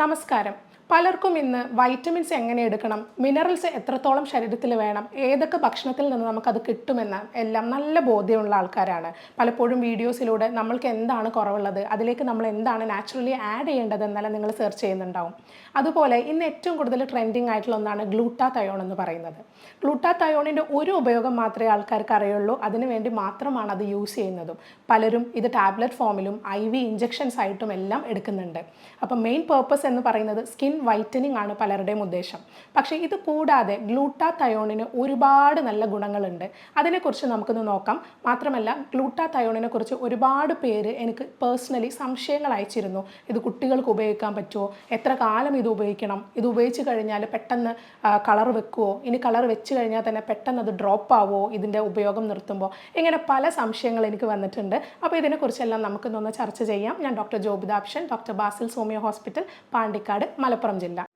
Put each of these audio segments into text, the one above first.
നമസ്കാരം പലർക്കും ഇന്ന് വൈറ്റമിൻസ് എങ്ങനെ എടുക്കണം? മിനറൽസ് എത്രത്തോളം ശരീരത്തിൽ വേണം? ഏതൊക്കെ ഭക്ഷണത്തിൽ നിന്ന് നമുക്കത് കിട്ടുമെന്ന് എല്ലാം നല്ല ബോധ്യമുള്ള ആൾക്കാരാണ്. പലപ്പോഴും വീഡിയോസിലൂടെ നമ്മൾക്ക് എന്താണ് കുറവുള്ളത്? അതിലേക്ക് നമ്മൾ എന്താണ് നാച്ചുറലി ആഡ് ചെയ്യേണ്ടത് എന്നെല്ലാം നിങ്ങൾ സെർച്ച് ചെയ്യുന്നുണ്ടാവും. അതുപോലെ ഇന്ന് ഏറ്റവും കൂടുതൽ ട്രെൻഡിങ് ആയിട്ടുള്ള ഒന്നാണ് ഗ്ലൂട്ടാതയോൺ എന്ന് പറയുന്നത്. ഗ്ലൂട്ടാതയോണിന്റെ ഒരു ഉപയോഗം മാത്രമേ ആൾക്കാർക്ക് അറിയുള്ളൂ. അതിനുവേണ്ടി മാത്രമാണ് അത് യൂസ് ചെയ്യുന്നതും. പലരും ഇത് ടാബ്ലറ്റ് ഫോമിലും ഐ വി ഇഞ്ചെക്ഷൻസ് ആയിട്ടും എല്ലാം എടുക്കുന്നുണ്ട്. അപ്പം മെയിൻ പേർപ്പസ് എന്ന് പറയുന്നത് സ്കിൻ വൈറ്റനിങ് ആണ് പലരുടെയും ഉദ്ദേശം. പക്ഷേ ഇത് കൂടാതെ ഗ്ലൂട്ടാതയോണിന് ഒരുപാട് നല്ല ഗുണങ്ങളുണ്ട്. അതിനെക്കുറിച്ച് നമുക്കൊന്ന് നോക്കാം. മാത്രമല്ല ഗ്ലൂട്ടാതയോണിനെ കുറിച്ച് ഒരുപാട് പേര് എനിക്ക് പേഴ്സണലി സംശയങ്ങൾ അയച്ചിരുന്നു. ഇത് കുട്ടികൾക്ക് ഉപയോഗിക്കാൻ പറ്റുമോ? എത്ര കാലം ഇത് ഉപയോഗിക്കണം? ഇത് ഉപയോഗിച്ച് കഴിഞ്ഞാൽ പെട്ടെന്ന് കളർ വെക്കുമോ ഇനി കളർ വെച്ച് കഴിഞ്ഞാൽ തന്നെ പെട്ടെന്ന് അത് ഡ്രോപ്പ് ആവുമോ ഇതിന്റെ ഉപയോഗം നിർത്തുമ്പോൾ ഇങ്ങനെ പല സംശയങ്ങൾ എനിക്ക് വന്നിട്ടുണ്ട്. അപ്പോൾ ഇതിനെക്കുറിച്ചെല്ലാം നമുക്കിന്നൊന്ന് ചർച്ച ചെയ്യാം. ഞാൻ doctor ജോബിതാപ്ഷൻ doctor Basil homeo hospital Pandikkad Malappuram. ജില്ല.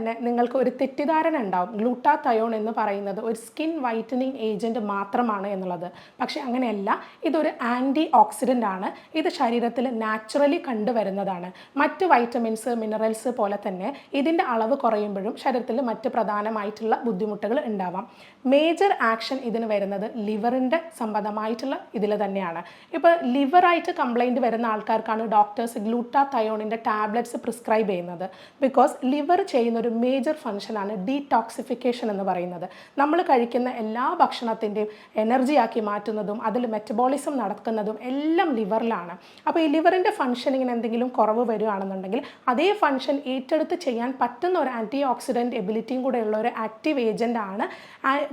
തന്നെ നിങ്ങൾക്ക് ഒരു തെറ്റിദ്ധാരണ ഉണ്ടാവും. ഗ്ലൂട്ടാതയോൺ എന്ന് പറയുന്നത് ഒരു സ്കിൻ വൈറ്റനിങ് ഏജന്റ് മാത്രമാണ് എന്നുള്ളത്. പക്ഷേ അങ്ങനെയല്ല ഇതൊരു ആന്റി ഓക്സിഡന്റ് ആണ്. ഇത് ശരീരത്തിൽ നാച്ചുറലി കണ്ടുവരുന്നതാണ്. മറ്റ് വൈറ്റമിൻസ് മിനറൽസ് പോലെ തന്നെ ഇതിന്റെ അളവ് കുറയുമ്പോഴും ശരീരത്തിൽ മറ്റ് പ്രധാനമായിട്ടുള്ള ബുദ്ധിമുട്ടുകൾ ഉണ്ടാവാം. മേജർ ആക്ഷൻ ഇതിന് വരുന്നത് ലിവറിന്റെ സംബന്ധമായിട്ടുള്ള ഇതിൽ തന്നെയാണ്. ഇപ്പോൾ ലിവറായിട്ട് കംപ്ലൈന്റ് വരുന്ന ആൾക്കാർക്കാണ് ഡോക്ടേഴ്സ് ഗ്ലൂട്ടാതയോണിന്റെ ടാബ്ലറ്റ്സ് പ്രിസ്ക്രൈബ് ചെയ്യുന്നത്. ബിക്കോസ് ലിവർ ചെയ്യുന്ന ഒരു മേജർ ഫങ്ഷനാണ് ഡീടോക്സിഫിക്കേഷൻ എന്ന് പറയുന്നത്. നമ്മൾ കഴിക്കുന്ന എല്ലാ ഭക്ഷണത്തിന്റെയും എനർജിയാക്കി മാറ്റുന്നതും അതിൽ മെറ്റബോളിസം നടക്കുന്നതും എല്ലാം ലിവറിലാണ് അപ്പോൾ ഈ ലിവറിന്റെ ഫങ്ഷനിങ്ങിന് എന്തെങ്കിലും കുറവ് വരികയാണെന്നുണ്ടെങ്കിൽ അതേ ഫങ്ഷൻ ഏറ്റെടുത്ത് ചെയ്യാൻ പറ്റുന്ന ഒരു ആന്റി ഓക്സിഡന്റ് എബിലിറ്റിയും കൂടെ ഉള്ള ഒരു ആക്റ്റീവ് ഏജന്റ് ആണ്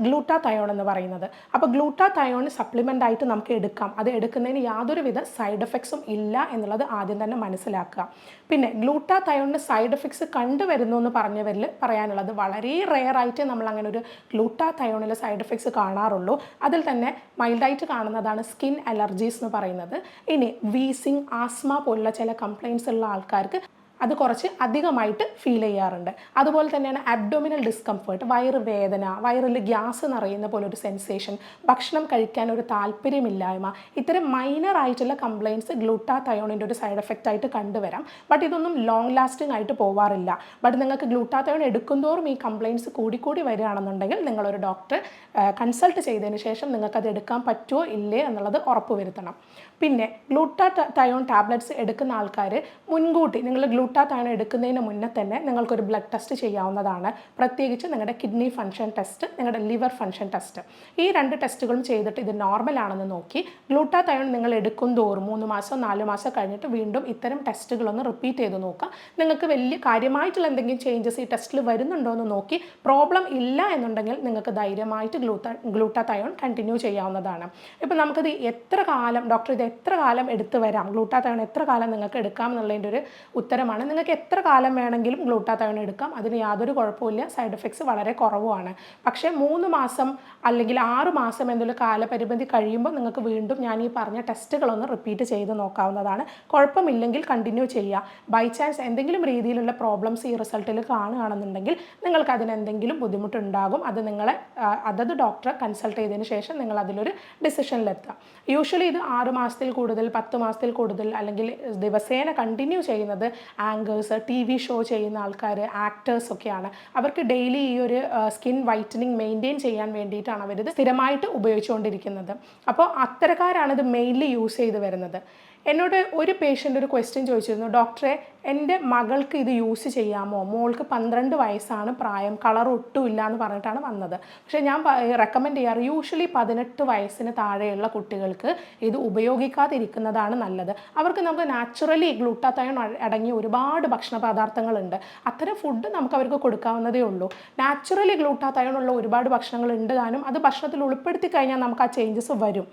ഗ്ലൂട്ടാതയോൺ എന്ന് പറയുന്നത്. അപ്പോൾ ഗ്ലൂട്ടാതയോൺ സപ്ലിമെന്റ് ആയിട്ട് നമുക്ക് എടുക്കാം. അത് എടുക്കുന്നതിന് യാതൊരുവിധ സൈഡ് എഫക്ട്സും ഇല്ല എന്നുള്ളത് ആദ്യം തന്നെ മനസ്സിലാക്കുക. പിന്നെ ഗ്ലൂട്ടാതയോണിന് സൈഡ് എഫക്ട്സ് കണ്ടുവരുന്നു എന്ന് പറഞ്ഞവരിൽ പറയാനുള്ളത്. വളരെ റെയർ ആയിട്ട് നമ്മൾ അങ്ങനെ ഒരു ഗ്ലൂട്ടാതയോണിൽ സൈഡ് എഫക്ട്സ് കാണാറുള്ളൂ. അതിൽ തന്നെ മൈൽഡായിട്ട് കാണുന്നതാണ് സ്കിൻ അലർജീസ് എന്ന് പറയുന്നത്. ഇനി വീസിങ് ആസ്മ പോലുള്ള ചില കംപ്ലയിൻസ് ഉള്ള ആൾക്കാർക്ക് അത് കുറച്ച് അധികമായിട്ട് ഫീൽ ചെയ്യാറുണ്ട്. അതുപോലെ തന്നെയാണ് അബ്ഡോമിനൽ ഡിസ്കംഫേർട്ട് വയറ് വേദന വയറിൽ ഗ്യാസ് നിറയുന്ന പോലെ ഒരു സെൻസേഷൻ ഭക്ഷണം കഴിക്കാൻ ഒരു താല്പര്യമില്ലായ്മ ഇത്തരം മൈനർ ആയിട്ടുള്ള കംപ്ലയിൻസ് ഗ്ലൂട്ടാതയോണിന്റെ ഒരു സൈഡ് എഫക്റ്റ് ആയിട്ട് കണ്ടുവരാം. ബട്ട് ഇതൊന്നും ലോങ് ലാസ്റ്റിംഗ് ആയിട്ട് പോവാറില്ല. ബട്ട് നിങ്ങൾക്ക് ഗ്ലൂട്ടാതയോൺ എടുക്കുന്തോറും ഈ കംപ്ലയിൻസ് കൂടിക്കൂടി വരികയാണെന്നുണ്ടെങ്കിൽ നിങ്ങളൊരു ഡോക്ടർ കൺസൾട്ട് ചെയ്തതിന് ശേഷം നിങ്ങൾക്ക് അത് എടുക്കാൻ പറ്റുമോ ഇല്ലേ എന്നുള്ളത് ഉറപ്പുവരുത്തണം. പിന്നെ ഗ്ലൂട്ടാ തയോൺ ടാബ്ലറ്റ്സ് എടുക്കുന്ന ആൾക്കാർ മുൻകൂട്ടി നിങ്ങൾ ഗ്ലൂട്ടാതയോൺ എടുക്കുന്നതിന് മുന്നേ തന്നെ നിങ്ങൾക്കൊരു ബ്ലഡ് ടെസ്റ്റ് ചെയ്യാവുന്നതാണ്. പ്രത്യേകിച്ച് നിങ്ങളുടെ കിഡ്നി ഫങ്ഷൻ ടെസ്റ്റ് നിങ്ങളുടെ ലിവർ ഫങ്ഷൻ ടെസ്റ്റ് ഈ രണ്ട് ടെസ്റ്റുകളും ചെയ്തിട്ട് ഇത് നോർമൽ ആണെന്ന് നോക്കി. ഗ്ലൂട്ടാതയോൺ നിങ്ങൾ എടുക്കും തോറും മൂന്ന് മാസം നാല് മാസം കഴിഞ്ഞിട്ട് വീണ്ടും ഇത്തരം ടെസ്റ്റുകളൊന്ന് റിപ്പീറ്റ് ചെയ്ത് നോക്കുക. നിങ്ങൾക്ക് വലിയ കാര്യമായിട്ടുള്ള എന്തെങ്കിലും ചേഞ്ചസ് ഈ ടെസ്റ്റിൽ വരുന്നുണ്ടോ എന്ന് നോക്കി. പ്രോബ്ലം ഇല്ല എന്നുണ്ടെങ്കിൽ നിങ്ങൾക്ക് ധൈര്യമായിട്ട് ഗ്ലൂട്ടാ ഗ്ലൂട്ടാതയോൺ കണ്ടിന്യൂ ചെയ്യാവുന്നതാണ്. ഇപ്പോൾ നമുക്കിത് എത്ര കാലം ഡോക്ടർ ഇത് എത്ര കാലം എടുത്തു വരാം? ഗ്ലൂട്ടാതയോൺ എത്ര കാലം നിങ്ങൾക്ക് എടുക്കാം എന്നുള്ളതിന്റെ ഒരു ഉത്തരമാണ് നിങ്ങൾക്ക് എത്ര കാലം വേണമെങ്കിലും ഗ്ലൂട്ടാതയോൺ എടുക്കാം. അതിന് യാതൊരു കുഴപ്പമില്ല സൈഡ് എഫക്ട്സ് വളരെ കുറവുമാണ്. പക്ഷേ മൂന്ന് മാസം അല്ലെങ്കിൽ ആറ് മാസം എന്നുള്ള കാലപരിമിതി കഴിയുമ്പോൾ നിങ്ങൾക്ക് വീണ്ടും ഞാൻ ഈ പറഞ്ഞ ടെസ്റ്റുകളൊന്ന് റിപ്പീറ്റ് ചെയ്ത് നോക്കാവുന്നതാണ്. കുഴപ്പമില്ലെങ്കിൽ കണ്ടിന്യൂ ചെയ്യുക ബൈ ചാൻസ് എന്തെങ്കിലും രീതിയിലുള്ള പ്രോബ്ലംസ് ഈ റിസൾട്ടിൽ കാണുകയാണെന്നുണ്ടെങ്കിൽ നിങ്ങൾക്ക് അതിനെന്തെങ്കിലും ബുദ്ധിമുട്ടുണ്ടാകും. അത് നിങ്ങളെ അതത് ഡോക്ടറെ കൺസൾട്ട് ചെയ്തതിന് ശേഷം നിങ്ങൾ അതിലൊരു ഡിസിഷനിലെത്താം യൂഷ്വലി ഇത് ആറ് മാസത്തിൽ കൂടുതൽ പത്ത് മാസത്തിൽ കൂടുതൽ അല്ലെങ്കിൽ ദിവസേന കണ്ടിന്യൂ ചെയ്യുന്നത് ആങ്കേഴ്സ് ടി വി ഷോ ചെയ്യുന്ന ആൾക്കാർ ആക്ടേഴ്സ് ഒക്കെയാണ്. അവർക്ക് ഡെയിലി ഈ ഒരു സ്കിൻ വൈറ്റനിങ് മെയിന്റെയിൻ ചെയ്യാൻ വേണ്ടിയിട്ടാണ് അവരിത് സ്ഥിരമായിട്ട് ഉപയോഗിച്ചുകൊണ്ടിരിക്കുന്നത്. അപ്പോൾ അത്തരക്കാരാണ് ഇത് മെയിൻലി യൂസ് ചെയ്ത് വരുന്നത്. എന്നോട് ഒരു പേഷ്യന്റ് ഒരു ക്വസ്റ്റ്യൻ ചോദിച്ചിരുന്നു ഡോക്ടറെ എന്റെ മകൾക്ക് ഇത് യൂസ് ചെയ്യാമോ? മോൾക്ക് പന്ത്രണ്ട് വയസ്സാണ് പ്രായം കളർ ഒട്ടുമില്ല എന്ന് പറഞ്ഞിട്ടാണ് വന്നത്. പക്ഷേ ഞാൻ റെക്കമെൻഡ് ചെയ്യാറ് യൂഷ്വലി പതിനെട്ട് വയസ്സിന് താഴെയുള്ള കുട്ടികൾക്ക് ഇത് ഉപയോഗിക്കാതിരിക്കുന്നതാണ് നല്ലത്. അവർക്ക് നമുക്ക് നാച്ചുറലി ഗ്ലൂട്ടാത്തയോൺ അടങ്ങിയ ഒരുപാട് ഭക്ഷണ പദാർത്ഥങ്ങളുണ്ട്. അത്തരം ഫുഡ് നമുക്ക് അവർക്ക് കൊടുക്കാവുന്നതേ ഉള്ളൂ. നാച്ചുറലി ഗ്ലൂട്ടാത്തയോൺ ഉള്ള ഒരുപാട് ഭക്ഷണങ്ങൾ ഉണ്ട് താനും അത് ഭക്ഷണത്തിൽ ഉൾപ്പെടുത്തി കഴിഞ്ഞാൽ നമുക്ക് ആ ചേഞ്ചസ് വരും.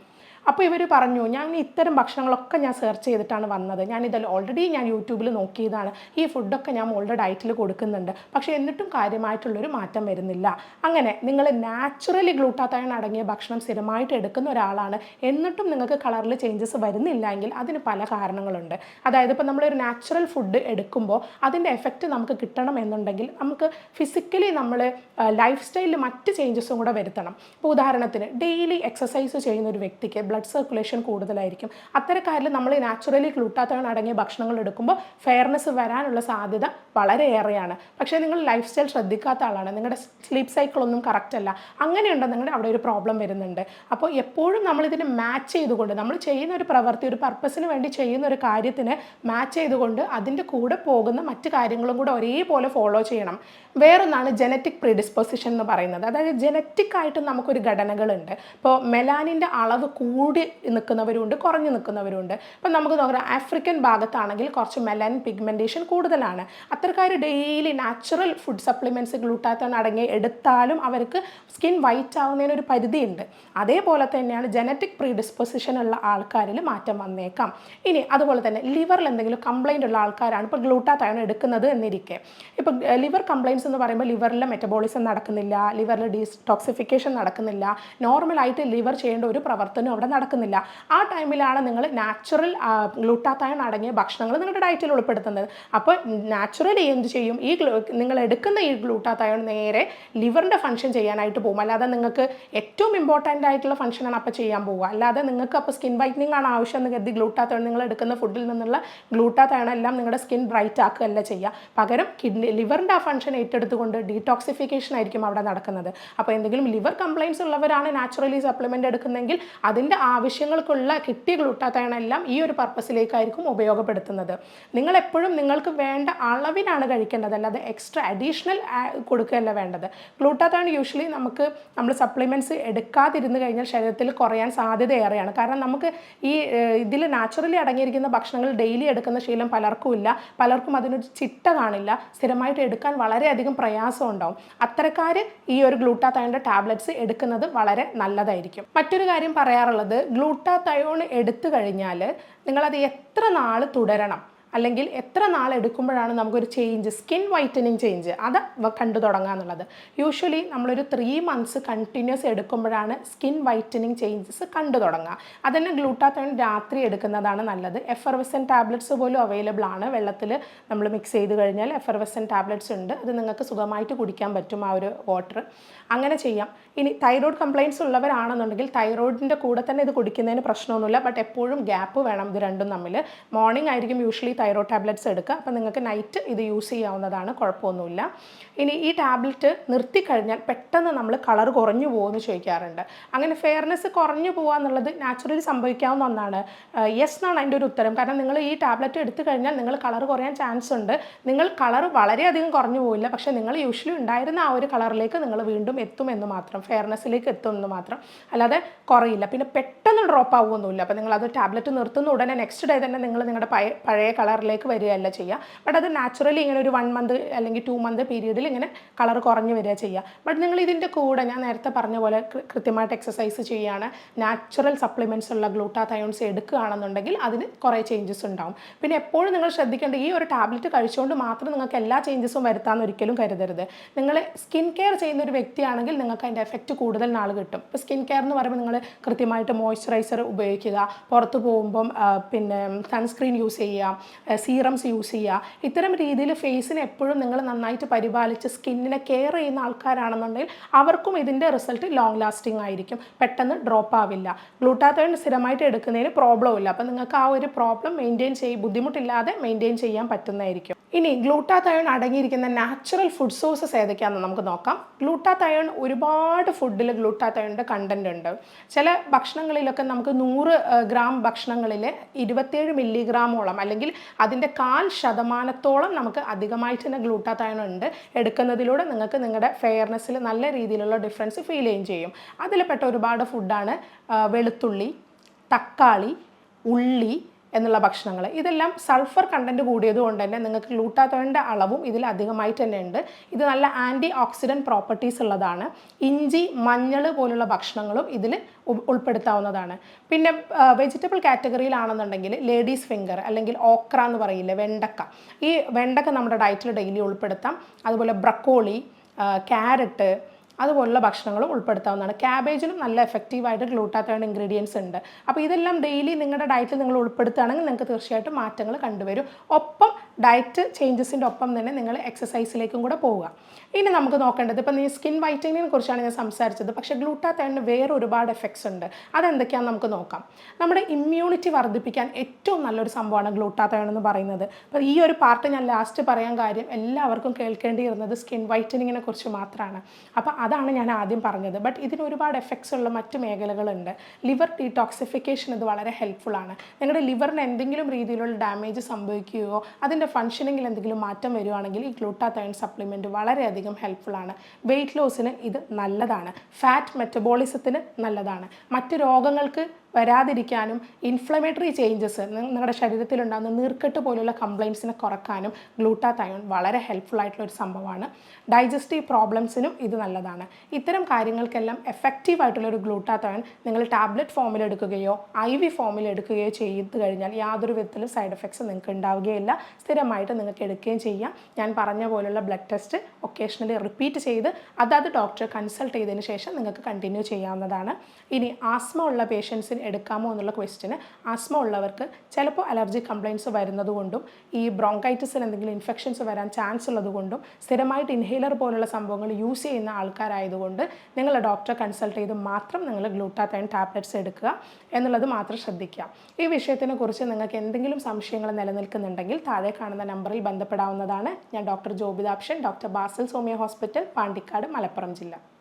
അപ്പോൾ ഇവർ പറഞ്ഞു ഞാൻ ഇത്തരം ഭക്ഷണങ്ങളൊക്കെ ഞാൻ സെർച്ച് ചെയ്തിട്ടാണ് വന്നത്. ഞാൻ ഇതിൽ ഓൾറെഡി ഞാൻ യൂട്യൂബിൽ നോക്കിയതാണ്. ഈ ഫുഡൊക്കെ ഞാൻ മോളുടെ ഡയറ്റിൽ കൊടുക്കുന്നുണ്ട്. പക്ഷേ എന്നിട്ടും കാര്യമായിട്ടുള്ളൊരു മാറ്റം വരുന്നില്ല. അങ്ങനെ നിങ്ങൾ നാച്ചുറലി ഗ്ലൂട്ടാത്തയോൺ അടങ്ങിയ ഭക്ഷണം സ്ഥിരമായിട്ട് എടുക്കുന്ന ഒരാളാണ്. എന്നിട്ടും നിങ്ങൾക്ക് കളറിൽ ചേഞ്ചസ് വരുന്നില്ലെങ്കിൽ അതിന് പല കാരണങ്ങളുണ്ട്. അതായത് ഇപ്പോൾ നമ്മളൊരു നാച്ചുറൽ ഫുഡ് എടുക്കുമ്പോൾ അതിന്റെ എഫക്റ്റ് നമുക്ക് കിട്ടണം എന്നുണ്ടെങ്കിൽ നമുക്ക് ഫിസിക്കലി നമ്മൾ ലൈഫ് സ്റ്റൈലിൽ മറ്റ് ചേഞ്ചസും കൂടെ വരുത്തണം. ഇപ്പോൾ ഉദാഹരണത്തിന് ഡെയിലി എക്സസൈസ് ചെയ്യുന്ന ഒരു വ്യക്തിക്ക് ബ്ലഡ് സർക്കുലേഷൻ കൂടുതലായിരിക്കും. അത്തരക്കാരിൽ നമ്മൾ നാച്ചുറലി ഗ്ലൂട്ടാത്തോൺ അടങ്ങിയ ഭക്ഷണങ്ങൾ എടുക്കുമ്പോൾ ഫെയർനെസ് വരാനുള്ള സാധ്യത വളരെയേറെയാണ്. പക്ഷേ നിങ്ങൾ ലൈഫ് സ്റ്റൈൽ ശ്രദ്ധിക്കാത്ത ആളാണ്. നിങ്ങളുടെ സ്ലീപ്പ് സൈക്കിൾ ഒന്നും കറക്റ്റ് അല്ല. നിങ്ങളുടെ അവിടെ ഒരു പ്രോബ്ലം വരുന്നുണ്ട്. അപ്പോൾ എപ്പോഴും നമ്മൾ ഇതിനെ മാച്ച് ചെയ്തുകൊണ്ട് നമ്മൾ ചെയ്യുന്ന ഒരു പ്രവൃത്തി ഒരു പർപ്പസിന് വേണ്ടി ചെയ്യുന്ന ഒരു കാര്യത്തിന് മാച്ച് ചെയ്തുകൊണ്ട് അതിന്റെ കൂടെ പോകുന്ന മറ്റു കാര്യങ്ങളും കൂടെ ഒരേപോലെ ഫോളോ ചെയ്യണം. വേറൊന്നാണ് ജനറ്റിക് പ്രീഡിസ്പോസിഷൻ എന്ന് പറയുന്നത്. അതായത് ജനറ്റിക് ആയിട്ട് നമുക്കൊരു ഘടനകളുണ്ട്. ഇപ്പോൾ മെലാനിന്റെ അളവ് കൂടി നിൽക്കുന്നവരുണ്ട് കുറഞ്ഞു നിൽക്കുന്നവരുണ്ട്. അപ്പം നമുക്ക് നോക്കാം ആഫ്രിക്കൻ ഭാഗത്താണെങ്കിൽ കുറച്ച് മെലൻ പിഗ്മെന്റേഷൻ കൂടുതലാണ്. അത്തരക്കാർ daily natural food supplements glutathione അടങ്ങി എടുത്താലും അവർക്ക് സ്കിൻ വൈറ്റ് ആവുന്നതിന് ഒരു പരിധിയുണ്ട്. അതേപോലെ തന്നെയാണ് ജനറ്റിക് പ്രീഡിസ്പോസിഷൻ ഉള്ള ആൾക്കാരിൽ മാറ്റം വന്നേക്കാം. ഇനി അതുപോലെ തന്നെ ലിവറിൽ എന്തെങ്കിലും കംപ്ലൈന്റ് ഉള്ള ആൾക്കാരാണ് ഇപ്പോൾ ഗ്ലൂട്ടാത്തയോൺ എടുക്കുന്നത് എന്നിരിക്കെ. ഇപ്പോൾ ലിവർ കംപ്ലൈന്റ്സ് എന്ന് പറയുമ്പോൾ ലിവറിലെ മെറ്റബോളിസം നടക്കുന്നില്ല ലിവറിൽ ടോക്സിഫിക്കേഷൻ നടക്കുന്നില്ല. നോർമലായിട്ട് ലിവർ ചെയ്യേണ്ട ഒരു പ്രവർത്തനവും അവിടെ നടക്കുന്നില്ല. ആ ടൈമിലാണ് നിങ്ങൾ നാച്ചുറൽ ഗ്ലൂട്ടാത്തായ അടങ്ങിയ ഭക്ഷണങ്ങൾ നിങ്ങളുടെ ഡയറ്റിൽ ഉൾപ്പെടുത്തുന്നത്. അപ്പോൾ നാച്ചുറലി എന്ത് ചെയ്യും? ഈ നിങ്ങൾ എടുക്കുന്ന ഈ ഗ്ലൂട്ടാത്തായ നേരെ ലിവറിന്റെ ഫംഗ്ഷൻ ചെയ്യാനായിട്ട് പോകും. അല്ലാതെ നിങ്ങൾക്ക് ഏറ്റവും ഇമ്പോർട്ടന്റ് ആയിട്ടുള്ള ഫംഗ്ഷനാണ് അപ്പോൾ ചെയ്യാൻ പോവുക. അല്ലാതെ നിങ്ങൾക്ക് അപ്പോൾ സ്കിൻ വൈറ്റനിങ് ആണ് ആവശ്യം എന്ന് കരുതി ഗ്ലൂട്ടാത്തയോൺ നിങ്ങൾ എടുക്കുന്ന ഫുഡിൽ നിന്നുള്ള ഗ്ലൂട്ടാത്തയോൺ എല്ലാം നിങ്ങളുടെ സ്കിൻ ബ്രൈറ്റ് ആക്കുകയല്ല ചെയ്യുക. പകരം കിഡ്നി ലിവറിന്റെ ആ ഫംഗ്ഷൻ ഏറ്റെടുത്തുകൊണ്ട് ഡീടോക്സിഫിക്കേഷൻ ആയിരിക്കും അവിടെ നടക്കുന്നത്. അപ്പോൾ എന്തെങ്കിലും ലിവർ കംപ്ലയിൻസ് ഉള്ളവരാണ് നാച്ചുറലി സപ്ലിമെന്റ് എടുക്കുന്നതെങ്കിൽ അതിന്റെ ആവശ്യങ്ങൾക്കുള്ള കിട്ടിയ ഗ്ലൂട്ടാത്തയോൺ എല്ലാം ഈ ഒരു പർപ്പസിലേക്കായിരിക്കും ഉപയോഗപ്പെടുത്തുന്നത്. നിങ്ങൾ എപ്പോഴും നിങ്ങൾക്ക് വേണ്ട അളവിനാണ് കഴിക്കേണ്ടത് അല്ലാതെ എക്സ്ട്രാ അഡീഷണൽ കൊടുക്കുകയല്ല വേണ്ടത്. ഗ്ലൂട്ടാത്തയോൺ യൂഷ്വലി നമുക്ക് നമ്മൾ സപ്ലിമെന്റ്സ് എടുക്കാതിരുന്ന് കഴിഞ്ഞാൽ ശരീരത്തിൽ കുറയാൻ സാധ്യത ഏറെയാണ് കാരണം നമുക്ക് ഈ ഇതിൽ നാച്ചുറലി അടങ്ങിയിരിക്കുന്ന ഭക്ഷണങ്ങൾ ഡെയിലി എടുക്കുന്ന ശീലം പലർക്കുമില്ല പലർക്കും അതിനൊരു ചിട്ട കാണില്ല. സ്ഥിരമായിട്ട് എടുക്കാൻ വളരെയധികം പ്രയാസം ഉണ്ടാവും. അത്തരക്കാർ ഈ ഒരു ഗ്ലൂട്ടാത്തയണിന്റെ ടാബ്ലറ്റ്സ് എടുക്കുന്നത് വളരെ നല്ലതായിരിക്കും. മറ്റൊരു കാര്യം പറയാറുള്ളത് ഗ്ലൂട്ടാത്തയോൺ എടുത്തു കഴിഞ്ഞാൽ നിങ്ങളത് എത്ര നാൾ തുടരണം? അല്ലെങ്കിൽ എത്ര നാൾ എടുക്കുമ്പോഴാണ് നമുക്കൊരു ചേഞ്ച് സ്കിൻ വൈറ്റനിങ് ചേഞ്ച് അത് കണ്ടു തുടങ്ങുക എന്നുള്ളത്. യൂഷ്വലി നമ്മളൊരു ത്രീ മന്ത്സ് കണ്ടിന്യൂസ് എടുക്കുമ്പോഴാണ് സ്കിൻ വൈറ്റനിങ് ചേഞ്ചസ് കണ്ടു തുടങ്ങുക അതന്നെ ഗ്ലൂട്ടാത്തോൺ രാത്രി എടുക്കുന്നതാണ് നല്ലത്. എഫർവെസൻ ടാബ്ലറ്റ്സ് പോലും അവൈലബിൾ ആണ്. വെള്ളത്തിൽ നമ്മൾ മിക്സ് ചെയ്ത് കഴിഞ്ഞാൽ എഫർവെസൻ ടാബ്ലറ്റ്സ് ഉണ്ട്. അത് നിങ്ങൾക്ക് സുഖമായിട്ട് കുടിക്കാൻ പറ്റും ആ ഒരു വാട്ടർ അങ്ങനെ ചെയ്യാം. ഇനി തൈറോയ്ഡ് കംപ്ലയിൻസ് ഉള്ളവരാണെന്നുണ്ടെങ്കിൽ തൈറോയിഡിന്റെ കൂടെ തന്നെ ഇത് കുടിക്കുന്നതിന് പ്രശ്നമൊന്നുമില്ല. ബട്ട് എപ്പോഴും ഗ്യാപ്പ് വേണം. ഇത് രണ്ടും തമ്മിൽ. മോർണിംഗ് ആയിരിക്കും യൂഷ്വലി തൈറോയ്ഡ് ടാബ്ലറ്റ്സ് എടുക്കുക അപ്പോൾ നിങ്ങൾക്ക് നൈറ്റ് ഇത് യൂസ് ചെയ്യാവുന്നതാണ് കുഴപ്പമൊന്നുമില്ല. ഇനി ഈ ടാബ്ലറ്റ് നിർത്തിക്കഴിഞ്ഞാൽ പെട്ടെന്ന് നമ്മൾ കളർ കുറഞ്ഞു പോകുമെന്ന് ചോദിക്കാറുണ്ട്. അങ്ങനെ ഫെയർനെസ് കുറഞ്ഞു പോകുക എന്നുള്ളത് നാച്ചുറലി സംഭവിക്കാവുന്ന ഒന്നാണ്. യെസ് എന്നാണ് അതിന്റെ ഒരു ഉത്തരം. കാരണം നിങ്ങൾ ഈ ടാബ്ലറ്റ് എടുത്തു കഴിഞ്ഞാൽ നിങ്ങൾ കളർ കുറയാൻ ചാൻസ് ഉണ്ട്. നിങ്ങൾ കളർ വളരെയധികം കുറഞ്ഞു പോവില്ല. പക്ഷേ നിങ്ങൾ യൂഷ്വലി ഉണ്ടായിരുന്ന ആ ഒരു കളറിലേക്ക് നിങ്ങൾ വീണ്ടും എത്തുമെന്ന് മാത്രം ഫെയർനെസ്സിലേക്ക് എത്തുമെന്ന് മാത്രം. അല്ലാതെ കുറയില്ല. പിന്നെ പെട്ടെന്ന് ഡ്രോപ്പ് ആവുമൊന്നുമില്ല അപ്പോൾ നിങ്ങൾ അത് ടാബ്ലറ്റ് നിർത്തുന്ന ഉടനെ നെക്സ്റ്റ് ഡേ തന്നെ നിങ്ങൾ നിങ്ങളുടെ പഴയ പഴയ കളറിലേക്ക് വരികയല്ല ചെയ്യുക. ബട്ട് അത് നാച്ചുറലി ഇങ്ങനെ ഒരു വൺ മന്ത് അല്ലെങ്കിൽ ടു മന്ത് പീരീഡിൽ ഇങ്ങനെ കളർ കുറഞ്ഞു വരിക ചെയ്യുക. ബട്ട് നിങ്ങൾ ഇതിന്റെ കൂടെ ഞാൻ നേരത്തെ പറഞ്ഞ പോലെ കൃത്യമായിട്ട് എക്സസൈസ് ചെയ്യുകയാണ്. നാച്ചുറൽ സപ്ലിമെന്റ്സ് ഉള്ള ഗ്ലൂട്ടാതയോൺസ് എടുക്കുകയാണെന്നുണ്ടെങ്കിൽ അതിന് കുറേ ചേഞ്ചസ് ഉണ്ടാവും. പിന്നെ എപ്പോഴും നിങ്ങൾ ശ്രദ്ധിക്കേണ്ട ഈ ഒരു ടാബ്ലറ്റ് കഴിച്ചുകൊണ്ട് മാത്രം നിങ്ങൾക്ക് എല്ലാ ചേഞ്ചസും വരുത്താമെന്ന് ഒരിക്കലും കരുതരുത്. നിങ്ങൾ സ്കിൻ കെയർ ചെയ്യുന്ന ഒരു വ്യക്തിയാണെങ്കിൽ നിങ്ങൾക്ക് അതിന്റെ എഫക്റ്റ് കൂടുതൽ നാൾ കിട്ടും. ഇപ്പോൾ സ്കിൻ കെയർ എന്ന് പറയുമ്പോൾ നിങ്ങൾ കൃത്യമായിട്ട് മോയ്സ്ചറൈസർ ഉപയോഗിക്കുക. പുറത്ത് പോകുമ്പം പിന്നെ സൺസ്ക്രീൻ യൂസ് ചെയ്യുക. സീറംസ് യൂസ് ചെയ്യുക ഇത്തരം രീതിയിൽ ഫേസിനെ എപ്പോഴും നിങ്ങൾ നന്നായിട്ട് പരിപാലിച്ച് സ്കിന്നിനെ കെയർ ചെയ്യുന്ന ആൾക്കാരാണെന്നുണ്ടെങ്കിൽ അവർക്കും ഇതിന്റെ റിസൾട്ട് ലോങ് ലാസ്റ്റിംഗ് ആയിരിക്കും. പെട്ടെന്ന് ഡ്രോപ്പ് ആവില്ല. ഗ്ലൂട്ടാത്തോൺ സ്ഥിരമായിട്ട് എടുക്കുന്നതിന് പ്രോബ്ലം ഇല്ല. അപ്പം നിങ്ങൾക്ക് ആ ഒരു പ്രോബ്ലം മെയിന്റെയിൻ ചെയ്യും ബുദ്ധിമുട്ടില്ലാതെ മെയിന്റെയിൻ ചെയ്യാൻ പറ്റുന്നതായിരിക്കും. ഇനി ഗ്ലൂട്ടാതയോൺ അടങ്ങിയിരിക്കുന്ന നാച്ചുറൽ ഫുഡ് സോഴ്സസ് ഏതൊക്കെയാണെന്ന് നമുക്ക് നോക്കാം. ഗ്ലൂട്ടാതയോൺ ഒരുപാട് ഫുഡിൽ ഗ്ലൂട്ടാതയോണിന്റെ കണ്ടന്റ് ഉണ്ട്. ചില ഭക്ഷണങ്ങളിലൊക്കെ നമുക്ക് നൂറ് ഗ്രാം ഭക്ഷണങ്ങളിൽ ഇരുപത്തേഴ് മില്ലിഗ്രാമോളം അല്ലെങ്കിൽ അതിന്റെ കാൽ ശതമാനത്തോളം നമുക്ക് അധികമായിട്ട് തന്നെ ഗ്ലൂട്ടാതയോൺ ഉണ്ട്. എടുക്കുന്നതിലൂടെ നിങ്ങൾക്ക് നിങ്ങളുടെ ഫെയർനെസ്സിൽ നല്ല രീതിയിലുള്ള ഡിഫറൻസ് ഫീൽ ചെയ്യും ചെയ്യും. അതിൽപ്പെട്ട ഒരുപാട് ഫുഡാണ് വെളുത്തുള്ളി തക്കാളി ഉള്ളി എന്നുള്ള ഭക്ഷണങ്ങൾ. ഇതെല്ലാം സൾഫർ കണ്ടന്റ് കൂടിയത് കൊണ്ട് തന്നെ നിങ്ങൾക്ക് ഗ്ലൂട്ടാത്തോണിന്റെ അളവും ഇതിൽ അധികമായിട്ട് തന്നെ ഉണ്ട്. ഇത് നല്ല ആന്റി ഓക്സിഡന്റ് പ്രോപ്പർട്ടീസ് ഉള്ളതാണ്. ഇഞ്ചി മഞ്ഞൾ പോലുള്ള ഭക്ഷണങ്ങളും ഇതിൽ ഉൾപ്പെടുത്താവുന്നതാണ്. പിന്നെ വെജിറ്റബിൾ കാറ്റഗറിയിലാണെന്നുണ്ടെങ്കിൽ ലേഡീസ് ഫിംഗർ അല്ലെങ്കിൽ ഓക്ര എന്ന് പറയില്ലേ വെണ്ടക്ക. ഈ വെണ്ടക്ക നമ്മുടെ ഡയറ്റിൽ ഡെയിലി ഉൾപ്പെടുത്താം. അതുപോലെ ബ്രക്കോളി ക്യാരറ്റ് അതുപോലുള്ള ഭക്ഷണങ്ങളും ഉൾപ്പെടുത്താവുന്നതാണ്. ക്യാബേജിലും നല്ല എഫക്റ്റീവായിട്ട് ഗ്ലൂട്ടാത്തേൺ ഇൻഗ്രീഡിയൻസ് ഉണ്ട്. അപ്പോൾ ഇതെല്ലാം ഡെയിലി നിങ്ങളുടെ ഡയറ്റിൽ നിങ്ങൾ ഉൾപ്പെടുത്തുകയാണെങ്കിൽ നിങ്ങൾക്ക് തീർച്ചയായിട്ടും മാറ്റങ്ങൾ കണ്ടുവരും. ഒപ്പം ഡയറ്റ് ചേഞ്ചസിന്റെ ഒപ്പം തന്നെ നിങ്ങൾ എക്സസൈസിലേക്കും കൂടെ പോവുക. ഇനി നമുക്ക് നോക്കേണ്ടത് ഇപ്പം നീ സ്കിൻ വൈറ്റനിങ്ങിനെ കുറിച്ചാണ് ഞാൻ സംസാരിച്ചത്. പക്ഷേ ഗ്ലൂട്ടാത്തയോണിന് വേറെ ഒരുപാട് എഫക്ട്സ് ഉണ്ട്. അതെന്തൊക്കെയാണെന്ന് നമുക്ക് നോക്കാം. നമ്മുടെ ഇമ്മ്യൂണിറ്റി വർദ്ധിപ്പിക്കാൻ ഏറ്റവും നല്ലൊരു സംഭവമാണ് ഗ്ലൂട്ടാത്തയോൺ എന്ന് പറയുന്നത്. അപ്പോൾ ഈ ഒരു പാർട്ട് ഞാൻ ലാസ്റ്റ് പറയാൻ കാര്യം എല്ലാവർക്കും കേൾക്കേണ്ടിയിരുന്നത് സ്കിൻ വൈറ്റനിങ്ങിനെ കുറിച്ച് മാത്രമാണ് അപ്പോൾ അതാണ് ഞാൻ ആദ്യം പറഞ്ഞത്. ബട്ട് ഇതിന് ഒരുപാട് എഫക്ട്സ് ഉള്ള മറ്റ് മേഖലകളുണ്ട്. ലിവർ ഡീടോക്സിഫിക്കേഷൻ ഇത് വളരെ ഹെൽപ്ഫുൾ ആണ്. നിങ്ങളുടെ ലിവറിന് എന്തെങ്കിലും രീതിയിലുള്ള ഡാമേജ് സംഭവിക്കുകയോ അതിന്റെ ഫങ്ഷനിങ്ങിൽ എന്തെങ്കിലും മാറ്റം വരുവാണെങ്കിൽ ഈ ഗ്ലൂട്ടാതയൺ സപ്ലിമെന്റ് വളരെയധികം ഹെൽപ്ഫുൾ ആണ്. വെയിറ്റ് ലോസിന് ഇത് നല്ലതാണ്. ഫാറ്റ് മെറ്റബോളിസത്തിന് നല്ലതാണ്. മറ്റ് രോഗങ്ങൾക്ക് വരാതിരിക്കാനും ഇൻഫ്ലമേറ്ററി ചേഞ്ചസ് നിങ്ങളുടെ ശരീരത്തിലുണ്ടാകുന്ന നീർക്കെട്ട് പോലുള്ള കംപ്ലയിൻസിനെ കുറക്കാനും ഗ്ലൂട്ടാതയോൺ വളരെ ഹെൽപ്ഫുൾ ആയിട്ടുള്ള ഒരു സംഭവമാണ്. ഡൈജസ്റ്റീവ് പ്രോബ്ലംസിനും ഇത് നല്ലതാണ്. ഇത്തരം കാര്യങ്ങൾക്കെല്ലാം എഫക്റ്റീവ് ആയിട്ടുള്ള ഒരു ഗ്ലൂട്ടാതയോൺ നിങ്ങൾ ടാബ്ലറ്റ് ഫോമിൽ എടുക്കുകയോ ഐ വി ഫോമിൽ എടുക്കുകയോ ചെയ്ത് കഴിഞ്ഞാൽ യാതൊരു വിധത്തിലും സൈഡ് എഫക്ട്സ് നിങ്ങൾക്ക് ഉണ്ടാവുകയില്ല. സ്ഥിരമായിട്ട് നിങ്ങൾക്ക് എടുക്കുകയും ചെയ്യാം. ഞാൻ പറഞ്ഞ പോലുള്ള ബ്ലഡ് ടെസ്റ്റ് ഒക്കേഷണലി റിപ്പീറ്റ് ചെയ്ത് അതാത് ഡോക്ടറെ കൺസൾട്ട് ചെയ്തതിന് ശേഷം നിങ്ങൾക്ക് കണ്ടിന്യൂ ചെയ്യാവുന്നതാണ്. ഇനി ആസ്മ ഉള്ള പേഷ്യൻസിന് എടുക്കാമോ എന്നുള്ള ക്വസ്റ്റിന് ആസ്മ ഉള്ളവർക്ക് ചിലപ്പോൾ അലർജി കംപ്ലയിൻസ് വരുന്നതുകൊണ്ടും ഈ ബ്രോങ്കൈറ്റിസിൽ എന്തെങ്കിലും ഇൻഫെക്ഷൻസ് വരാൻ ചാൻസ് ഉള്ളതുകൊണ്ടും സ്ഥിരമായിട്ട് ഇൻഹേലർ പോലുള്ള സംഭവങ്ങൾ യൂസ് ചെയ്യുന്ന ആൾക്കാരായതുകൊണ്ട് നിങ്ങൾ ഡോക്ടറെ കൺസൾട്ട് ചെയ്ത് മാത്രം നിങ്ങൾ ഗ്ലൂട്ടാത്തൈൻ ടാബ്ലറ്റ്സ് എടുക്കുക എന്നുള്ളത് മാത്രം ശ്രദ്ധിക്കുക. ഈ വിഷയത്തിനെ കുറിച്ച് നിങ്ങൾക്ക് എന്തെങ്കിലും സംശയങ്ങൾ നിലനിൽക്കുന്നുണ്ടെങ്കിൽ താഴെ കാണുന്ന നമ്പറിൽ ബന്ധപ്പെടാവുന്നതാണ്. ഞാൻ doctor ജോബിതാപ്ഷൻ doctor Basil homeo hospital Pandikkad Malappuram ജില്ല.